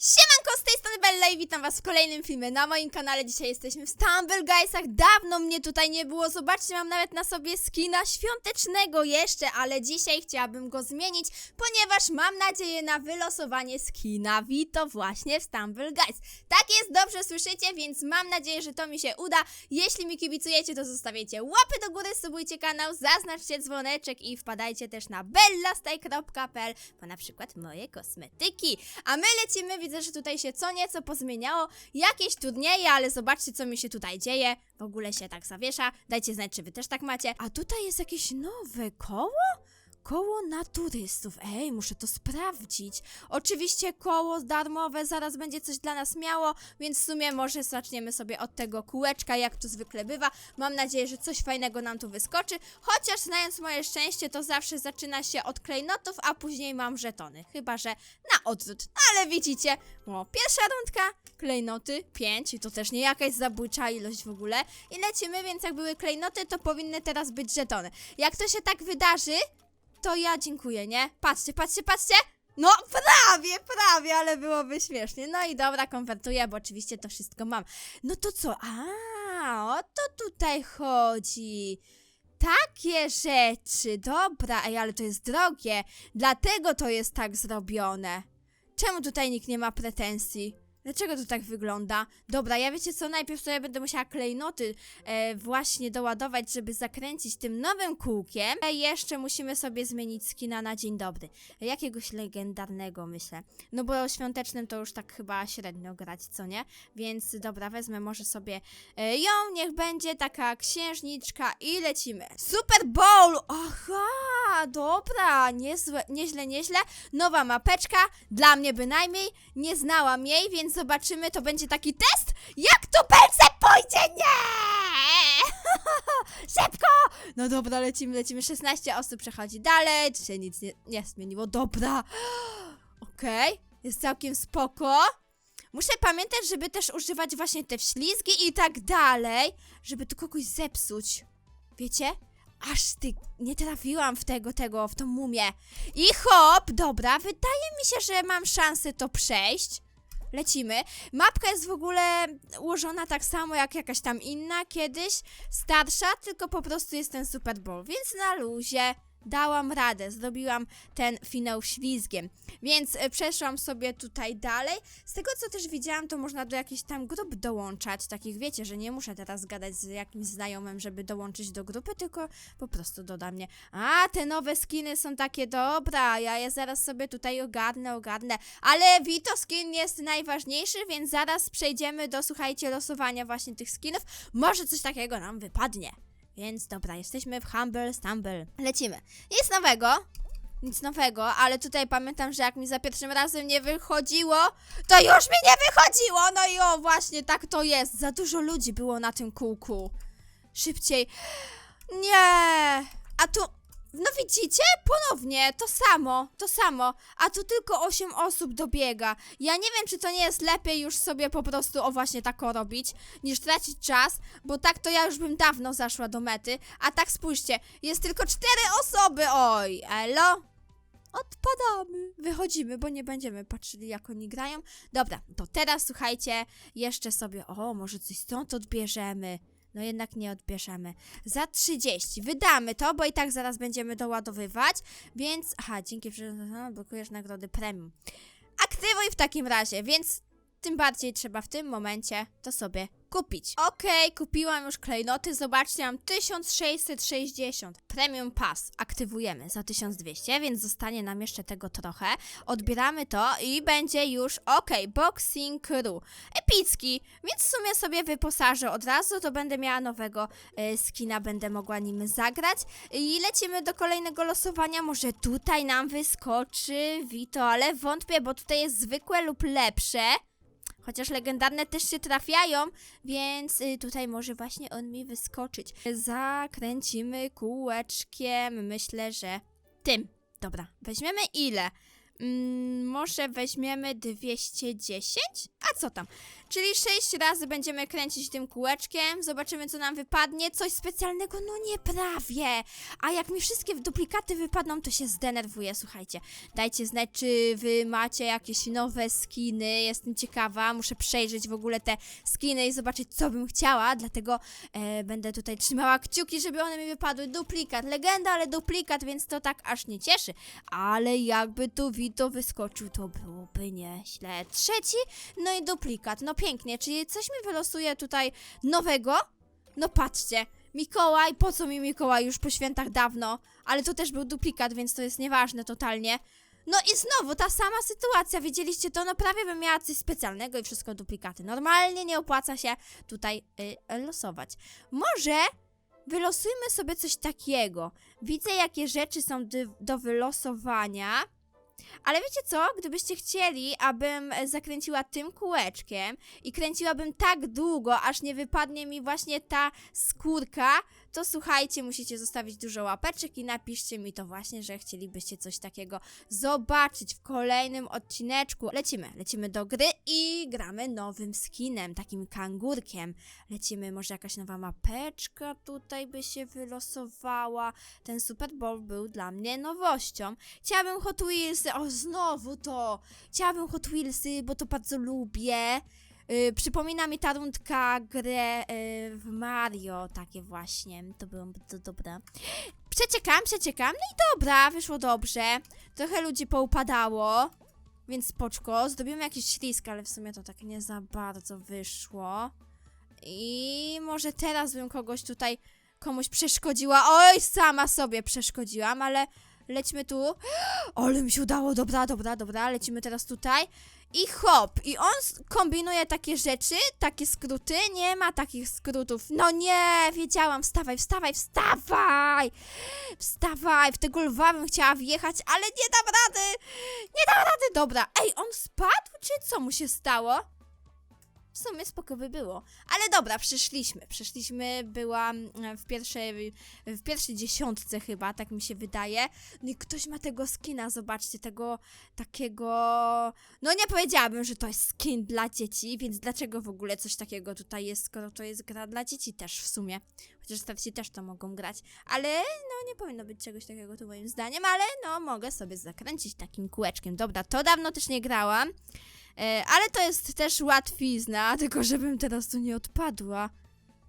Siemanko, z tej Bella i witam was w kolejnym filmie na moim kanale. Dzisiaj jesteśmy w Stumble Guysach. Dawno mnie tutaj nie było. Zobaczcie, mam nawet na sobie skina świątecznego jeszcze, ale dzisiaj chciałabym go zmienić, ponieważ mam nadzieję na wylosowanie skina Vito właśnie w Stumble Guys. Tak jest, dobrze słyszycie, więc mam nadzieję, że to mi się uda. Jeśli mi kibicujecie, to zostawiajcie łapy do góry, subujcie kanał, zaznaczcie dzwoneczek i wpadajcie też na bellastaj.pl po na przykład moje kosmetyki. A my lecimy, widzę, że tutaj się co nieco pozmieniało, jakieś turnieje, ale zobaczcie, co mi się tutaj dzieje. W ogóle się tak zawiesza. Dajcie znać, czy wy też tak macie. A tutaj jest jakieś nowe koło? Koło na turystów. Ej, muszę to sprawdzić. Oczywiście koło darmowe zaraz będzie coś dla nas miało, więc w sumie może zaczniemy sobie od tego kółeczka, jak to zwykle bywa. Mam nadzieję, że coś fajnego nam tu wyskoczy. Chociaż znając moje szczęście, to zawsze zaczyna się od klejnotów, a później mam żetony. Chyba, że na odwrót. Ale widzicie, o, pierwsza rundka, klejnoty 5 i to też nie jakaś zabójcza ilość w ogóle. I lecimy, więc jak były klejnoty, to powinny teraz być żetony. Jak to się tak wydarzy, to ja dziękuję, nie? Patrzcie, patrzcie, patrzcie! No, prawie, prawie, ale byłoby śmiesznie. No i dobra, konwertuję, bo oczywiście to wszystko mam. No to co? A, o to tutaj chodzi. Takie rzeczy, dobra, ej, ale to jest drogie, dlatego to jest tak zrobione. Czemu tutaj nikt nie ma pretensji? Dlaczego to tak wygląda? Dobra, ja wiecie co, najpierw sobie będę musiała klejnoty e, właśnie doładować, żeby zakręcić tym nowym kółkiem. E, jeszcze musimy sobie zmienić skina na dzień dobry. Jakiegoś legendarnego, myślę. No bo świątecznym to już tak chyba średnio grać, co nie? Więc dobra, wezmę może sobie e, ją, niech będzie taka księżniczka i lecimy. Super Bowl! Aha, dobra, niezłe, nieźle, nieźle. Nowa mapeczka, dla mnie bynajmniej. Nie znałam jej, więc zobaczymy, to będzie taki test. Jak tu Belce pójdzie? Nie! Szybko! No dobra, lecimy, lecimy. 16 osób przechodzi dalej. Czy się nic nie, nie zmieniło? Dobra. Okej, jest całkiem spoko. Muszę pamiętać, żeby też używać właśnie te wślizgi i tak dalej, żeby tu kogoś zepsuć. Wiecie? Aż ty, nie trafiłam w tego, tego, w tą mumię. I hop, dobra, wydaje mi się, że mam szansę to przejść. Lecimy. Mapka jest w ogóle ułożona tak samo jak jakaś tam inna kiedyś, starsza, tylko po prostu jest ten Super Bowl, więc na luzie dałam radę, zrobiłam ten finał ślizgiem. Więc e, przeszłam sobie tutaj dalej. Z tego co też widziałam, to można do jakichś tam grup dołączać, takich wiecie, że nie muszę teraz gadać z jakimś znajomym, żeby dołączyć do grupy, tylko po prostu doda mnie. A, te nowe skiny są takie dobra, ja je zaraz sobie tutaj ogarnę, ogarnę. Ale Vito skin jest najważniejszy, więc zaraz przejdziemy do, słuchajcie, losowania właśnie tych skinów. Może coś takiego nam wypadnie. Więc dobra, jesteśmy w Humble Stumble. Lecimy. Nic nowego. Nic nowego, ale tutaj pamiętam, że jak mi za pierwszym razem nie wychodziło, to już mi nie wychodziło! No i o, właśnie tak to jest. Za dużo ludzi było na tym kółku. Szybciej. Nie! A tu. No widzicie? Ponownie, to samo, to samo. A tu tylko 8 osób dobiega. Ja nie wiem, czy to nie jest lepiej już sobie po prostu o właśnie tako robić, niż tracić czas, bo tak to ja już bym dawno zaszła do mety. A tak spójrzcie, jest tylko 4 osoby. Oj, elo? Odpadamy. Wychodzimy, bo nie będziemy patrzyli, jak oni grają. Dobra, to teraz słuchajcie, jeszcze sobie. O, może coś stąd odbierzemy. No jednak nie odbierzemy. Za 30. Wydamy to, bo i tak zaraz będziemy doładowywać. Więc. Aha, dzięki, że blokujesz nagrody premium. Aktywuj w takim razie, więc tym bardziej trzeba w tym momencie to sobie kupić. Okej, kupiłam już klejnoty. Zobaczcie, mam 1660. Premium Pass aktywujemy za 1200, więc zostanie nam jeszcze tego trochę. Odbieramy to i będzie już okej. Boxing Crew. Epicki, więc w sumie sobie wyposażę od razu, to będę miała nowego e, skina, będę mogła nim zagrać. I lecimy do kolejnego losowania. Może tutaj nam wyskoczy Vito, ale wątpię, bo tutaj jest zwykłe lub lepsze. Chociaż legendarne też się trafiają, więc y, tutaj może właśnie on mi wyskoczyć. Zakręcimy kółeczkiem, myślę, że tym. Dobra, weźmiemy ile? Mm, może weźmiemy 210? A co tam? Czyli 6 razy będziemy kręcić tym kółeczkiem, zobaczymy co nam wypadnie. Coś specjalnego? No nie prawie. A jak mi wszystkie duplikaty wypadną, to się zdenerwuję, słuchajcie. Dajcie znać, czy wy macie jakieś nowe skiny. Jestem ciekawa, muszę przejrzeć w ogóle te skiny i zobaczyć, co bym chciała. Dlatego e, będę tutaj trzymała kciuki, żeby one mi wypadły. Duplikat, legenda, ale duplikat, więc to tak aż nie cieszy. Ale jakby tu Vito wyskoczył, to byłoby nieźle. Trzeci, no i duplikat. No pięknie, czyli coś mi wylosuje tutaj nowego? No patrzcie. Mikołaj, po co mi Mikołaj już po świętach dawno? Ale to też był duplikat, więc to jest nieważne totalnie. No i znowu ta sama sytuacja, widzieliście to? No prawie bym miała coś specjalnego i wszystko duplikaty. Normalnie nie opłaca się tutaj y, losować. Może wylosujmy sobie coś takiego. Widzę, jakie rzeczy są do wylosowania. Ale wiecie co? Gdybyście chcieli, abym e, zakręciła tym kółeczkiem i kręciłabym tak długo, aż nie wypadnie mi właśnie ta skórka, to słuchajcie, musicie zostawić dużo łapeczek i napiszcie mi to właśnie, że chcielibyście coś takiego zobaczyć w kolejnym odcineczku. Lecimy, lecimy do gry i gramy nowym skinem, takim kangurkiem. Lecimy, może jakaś nowa mapeczka tutaj by się wylosowała. Ten Super Bowl był dla mnie nowością. Chciałabym Hot Wheelsy, o znowu to! Chciałabym Hot Wheelsy, bo to bardzo lubię. Yy, przypomina mi ta rundka grę yy, w Mario, takie właśnie. To było bardzo dobre. Przeciekam, przeciekam, no i dobra, wyszło dobrze. Trochę ludzi poupadało, więc spoczko. Zrobimy jakiś ślisk, ale w sumie to tak nie za bardzo wyszło. I może teraz bym kogoś tutaj komuś przeszkodziła. Oj, sama sobie przeszkodziłam, ale lećmy tu. Ale mi się udało, dobra, dobra, dobra, lecimy teraz tutaj. I hop, i on kombinuje takie rzeczy, takie skróty, nie ma takich skrótów. No nie, wiedziałam, wstawaj, wstawaj, wstawaj! Wstawaj, w tego lwa bym chciała wjechać, ale nie dam rady! Nie dam rady, dobra. Ej, on spadł, czy co mu się stało? W sumie spoko by było. Ale dobra, przyszliśmy. Przyszliśmy, byłam e, w pierwszej, w pierwszej dziesiątce chyba, tak mi się wydaje. No i ktoś ma tego skina, zobaczcie, tego takiego... No nie powiedziałabym, że to jest skin dla dzieci, więc dlaczego w ogóle coś takiego tutaj jest, skoro to jest gra dla dzieci też w sumie. Chociaż starsi też to mogą grać. Ale no nie powinno być czegoś takiego tu moim zdaniem, ale no mogę sobie zakręcić takim kółeczkiem. Dobra, to dawno też nie grałam. E, ale to jest też łatwizna, tylko żebym teraz tu nie odpadła.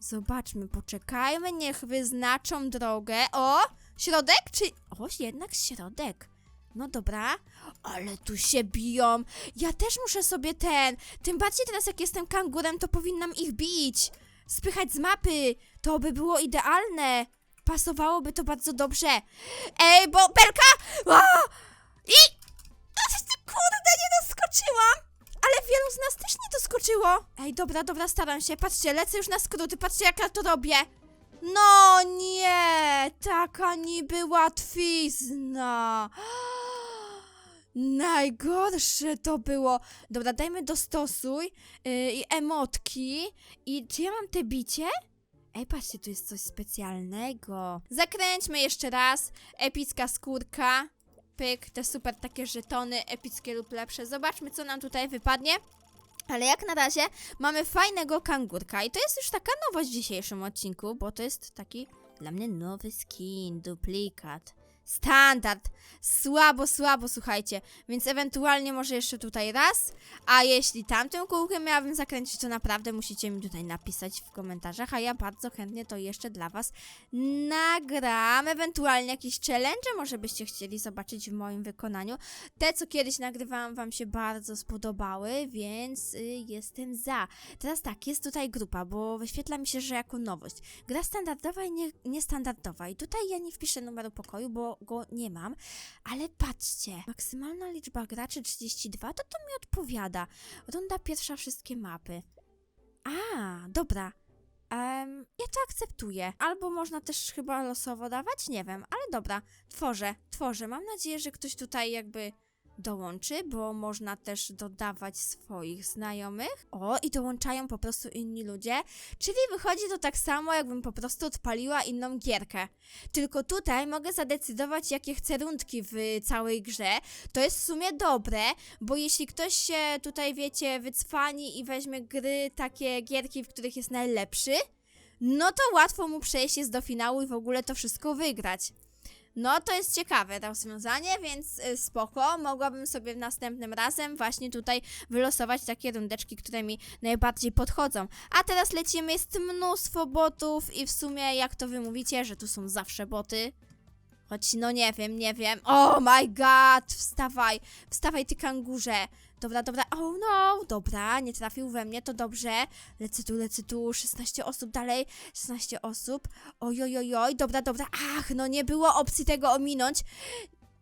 Zobaczmy, poczekajmy, niech wyznaczą drogę. O, środek czy... O, jednak środek. No dobra, ale tu się biją. Ja też muszę sobie ten. Tym bardziej teraz, jak jestem kangurem, to powinnam ich bić. Spychać z mapy. To by było idealne. Pasowałoby to bardzo dobrze. Ej, bo belka! A! I... Kurde, nie doskoczyłam! Ale wielu z nas też nie doskoczyło. Ej, dobra, dobra, staram się. Patrzcie, lecę już na skróty, patrzcie jak ja to robię. No nie, taka niby łatwizna. Najgorsze to było. Dobra, dajmy dostosuj yy, i emotki. I czy ja mam te bicie? Ej, patrzcie, tu jest coś specjalnego. Zakręćmy jeszcze raz. Epicka skórka. Pyk, te super takie żetony, epickie lub lepsze. Zobaczmy, co nam tutaj wypadnie. Ale jak na razie mamy fajnego kangurka i to jest już taka nowość w dzisiejszym odcinku, bo to jest taki dla mnie nowy skin, duplikat. Standard. Słabo, słabo, słuchajcie. Więc ewentualnie może jeszcze tutaj raz. A jeśli tamtym kółkiem miałabym zakręcić, to naprawdę musicie mi tutaj napisać w komentarzach, a ja bardzo chętnie to jeszcze dla was nagram. Ewentualnie jakieś challenge może byście chcieli zobaczyć w moim wykonaniu. Te, co kiedyś nagrywałam, wam się bardzo spodobały, więc y, jestem za. Teraz tak, jest tutaj grupa, bo wyświetla mi się, że jako nowość. Gra standardowa i nie, niestandardowa. I tutaj ja nie wpiszę numeru pokoju, bo go nie mam. Ale patrzcie, maksymalna liczba graczy 32, to to mi odpowiada. Runda pierwsza, wszystkie mapy. A, dobra. Em, ja to akceptuję. Albo można też chyba losowo dawać, nie wiem, ale dobra. Tworzę, tworzę. Mam nadzieję, że ktoś tutaj jakby dołączy, bo można też dodawać swoich znajomych. O, i dołączają po prostu inni ludzie. Czyli wychodzi to tak samo, jakbym po prostu odpaliła inną gierkę. Tylko tutaj mogę zadecydować, jakie chcę rundki w całej grze. To jest w sumie dobre, bo jeśli ktoś się tutaj, wiecie, wycwani i weźmie gry, takie gierki, w których jest najlepszy, no to łatwo mu przejść jest do finału i w ogóle to wszystko wygrać. No to jest ciekawe rozwiązanie, więc y, spoko. Mogłabym sobie następnym razem właśnie tutaj wylosować takie rundeczki, które mi najbardziej podchodzą. A teraz lecimy, jest mnóstwo botów i w sumie jak to wy mówicie, że tu są zawsze boty. Choć no nie wiem, nie wiem. Oh my god, wstawaj, wstawaj ty kangurze. Dobra, dobra, oh no, dobra, nie trafił we mnie, to dobrze. Lecę tu, lecę tu, 16 osób dalej, 16 osób. Ojojojoj, dobra, dobra, ach, no nie było opcji tego ominąć.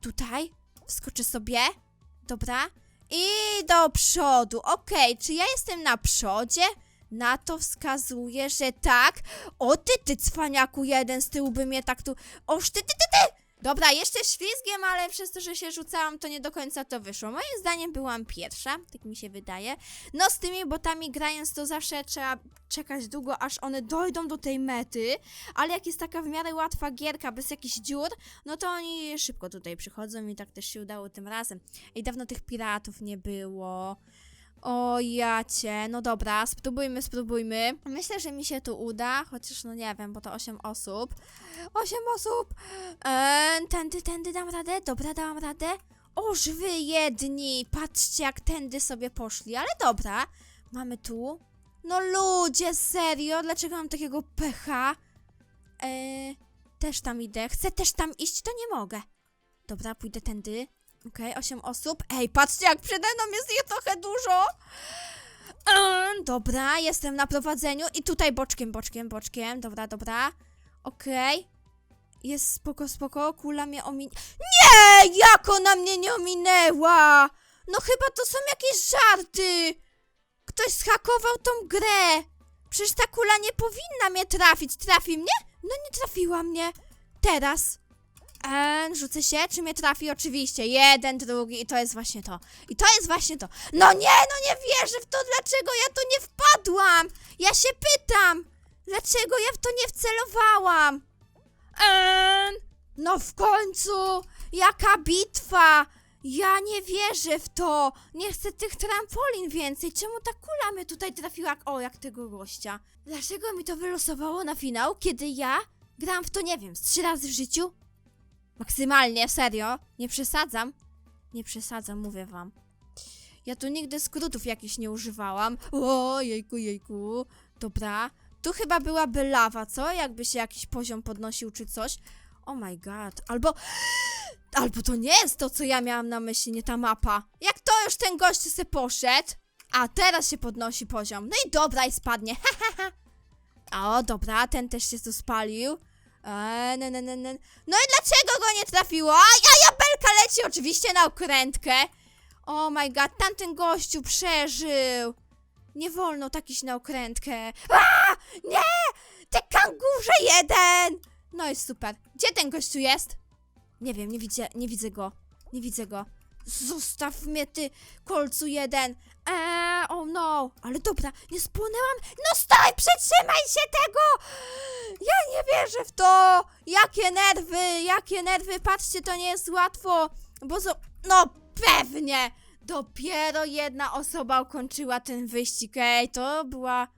Tutaj, wskoczę sobie, dobra. I do przodu, okej, czy ja jestem na przodzie? Na to wskazuje, że tak. O ty, ty cwaniaku jeden z tyłu by mnie tak tu... Oż ty, ty, ty, ty! Dobra, jeszcze ślizgiem, ale przez to, że się rzucałam, to nie do końca to wyszło. Moim zdaniem byłam pierwsza, tak mi się wydaje. No z tymi botami grając to zawsze trzeba czekać długo, aż one dojdą do tej mety, ale jak jest taka w miarę łatwa gierka, bez jakichś dziur, no to oni szybko tutaj przychodzą i tak też się udało tym razem. I dawno tych piratów nie było. O jacie, no dobra, spróbujmy, spróbujmy. Myślę, że mi się tu uda, chociaż no nie wiem, bo to 8 osób. 8 osób! Eee, tędy, tędy dam radę? Dobra, dałam radę. Oż wy jedni, patrzcie jak tędy sobie poszli, ale dobra. Mamy tu. No ludzie, serio, dlaczego mam takiego pecha? Eee, też tam idę. Chcę też tam iść, to nie mogę. Dobra, pójdę tędy. Okej, osiem osób. Ej, patrzcie, jak przede mną jest ich trochę dużo. Eee, dobra, jestem na prowadzeniu i tutaj boczkiem, boczkiem, boczkiem. Dobra, dobra. Okej. Jest spoko, spoko. Kula mnie omin... Nie! Jak ona mnie nie ominęła? No chyba to są jakieś żarty. Ktoś zhakował tą grę. Przecież ta kula nie powinna mnie trafić. Trafi mnie? No nie trafiła mnie. Teraz. Eee, rzucę się, czy mnie trafi? Oczywiście. Jeden, drugi i to jest właśnie to. I to jest właśnie to. No nie, no nie wierzę w to, dlaczego ja tu nie wpadłam. Ja się pytam, dlaczego ja w to nie wcelowałam. Eee, no w końcu, jaka bitwa. Ja nie wierzę w to. Nie chcę tych trampolin więcej. Czemu ta kula mnie tutaj trafiła? O, jak tego gościa. Dlaczego mi to wylosowało na finał, kiedy ja gram w to, nie wiem, z trzy razy w życiu? Maksymalnie, serio. Nie przesadzam. Nie przesadzam, mówię wam. Ja tu nigdy skrótów jakichś nie używałam. O, jejku, jejku. Dobra. Tu chyba byłaby lawa, co? Jakby się jakiś poziom podnosił czy coś. Oh my god. Albo... Albo to nie jest to, co ja miałam na myśli, nie ta mapa. Jak to już ten gość se poszedł? A, teraz się podnosi poziom. No i dobra, i spadnie. o, dobra, ten też się tu spalił. Eee, ne. No i dlaczego go nie trafiło? A ja, jabelka leci oczywiście na okrętkę. Oh my god, tamten gościu przeżył. Nie wolno tak iść na okrętkę. A! Nie! Te kangurze jeden! No jest super. Gdzie ten gościu jest? Nie wiem, nie widzę, nie widzę go. Nie widzę go. Zostaw mnie ty, kolcu jeden. Eee, oh no. Ale dobra, nie spłonęłam. No staj, przytrzymaj się tego! Ja nie wierzę w to! Jakie nerwy, jakie nerwy, patrzcie, to nie jest łatwo, bo zo... No pewnie! Dopiero jedna osoba ukończyła ten wyścig, ej, to była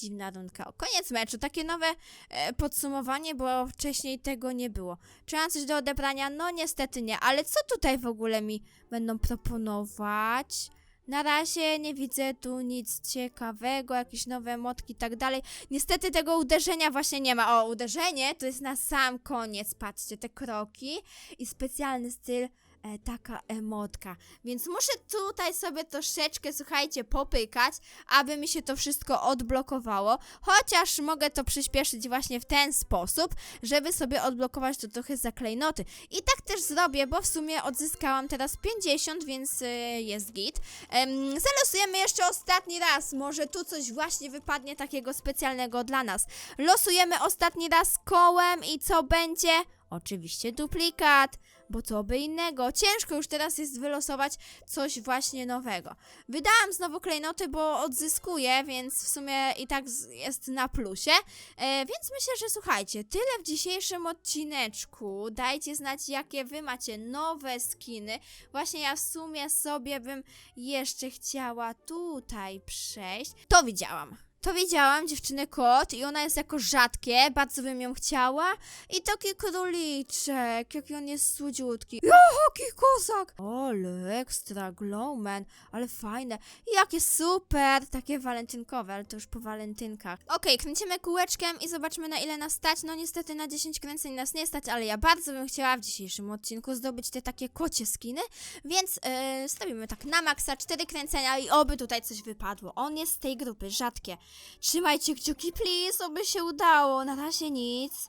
dziwna rundka. Koniec meczu, takie nowe e, podsumowanie, bo wcześniej tego nie było. Czy mam coś do odebrania? No niestety nie, ale co tutaj w ogóle mi będą proponować? Na razie nie widzę tu nic ciekawego, jakieś nowe motki i tak dalej. Niestety tego uderzenia właśnie nie ma. O, uderzenie to jest na sam koniec, patrzcie, te kroki i specjalny styl, e, taka emotka. Więc muszę tutaj sobie troszeczkę, słuchajcie, popykać, aby mi się to wszystko odblokowało. Chociaż mogę to przyspieszyć właśnie w ten sposób, żeby sobie odblokować to trochę za klejnoty. I tak też zrobię, bo w sumie odzyskałam teraz 50, więc y, jest git. Em, zalosujemy jeszcze ostatni raz. Może tu coś właśnie wypadnie takiego specjalnego dla nas. Losujemy ostatni raz kołem i co będzie? Oczywiście duplikat. Bo co by innego. Ciężko już teraz jest wylosować coś właśnie nowego. Wydałam znowu klejnoty, bo odzyskuję, więc w sumie i tak jest na plusie. E, więc myślę, że słuchajcie, tyle w dzisiejszym odcineczku. Dajcie znać, jakie wy macie nowe skiny. Właśnie ja w sumie sobie bym jeszcze chciała tutaj przejść. To widziałam. To widziałam, dziewczynę kot i ona jest jako rzadkie, bardzo bym ją chciała. I taki króliczek, jaki on jest słodziutki. Jaki kozak! Ale ekstra, glowman, ale fajne. Jakie super, takie walentynkowe, ale to już po walentynkach. Okej, kręcimy kółeczkiem i zobaczmy na ile nas stać. No niestety na 10 kręceń nas nie stać, ale ja bardzo bym chciała w dzisiejszym odcinku zdobyć te takie kocie skiny, więc yy, stawimy tak na maksa, 4 kręcenia i oby tutaj coś wypadło. On jest z tej grupy, rzadkie. Trzymajcie kciuki, please, oby się udało. Na razie nic.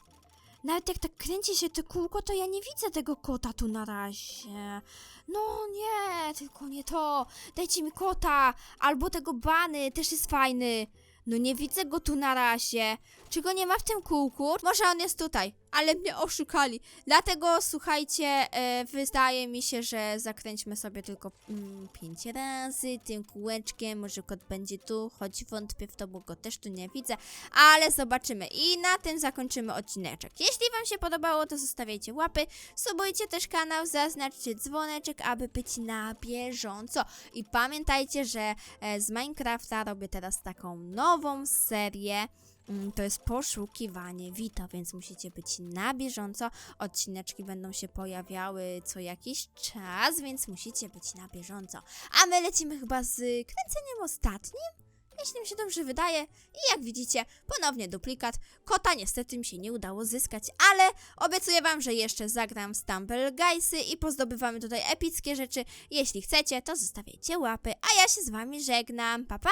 Nawet jak tak kręci się to kółko, to ja nie widzę tego kota tu na razie. No nie, tylko nie to. Dajcie mi kota, albo tego bany, też jest fajny. No nie widzę go tu na razie. Czy go nie ma w tym kółku? Może on jest tutaj, ale mnie oszukali. Dlatego słuchajcie, e, wydaje mi się, że zakręćmy sobie tylko mm, pięć razy tym kółeczkiem. Może kot będzie tu, choć wątpię w to, bo go też tu nie widzę. Ale zobaczymy. I na tym zakończymy odcineczek. Jeśli Wam się podobało, to zostawiajcie łapy, subujcie też kanał, zaznaczcie dzwoneczek, aby być na bieżąco. I pamiętajcie, że e, z Minecrafta robię teraz taką nową serię. Mm, To jest poszukiwanie Wita, więc musicie być na bieżąco. Odcineczki będą się pojawiały co jakiś czas, więc musicie być na bieżąco. A my lecimy chyba z kręceniem ostatnim? Jeśli mi się dobrze wydaje. I jak widzicie, ponownie duplikat. Kota niestety mi się nie udało zyskać, ale obiecuję wam, że jeszcze zagram Stumble Guysy i pozdobywamy tutaj epickie rzeczy. Jeśli chcecie, to zostawiajcie łapy, a ja się z wami żegnam. Pa pa!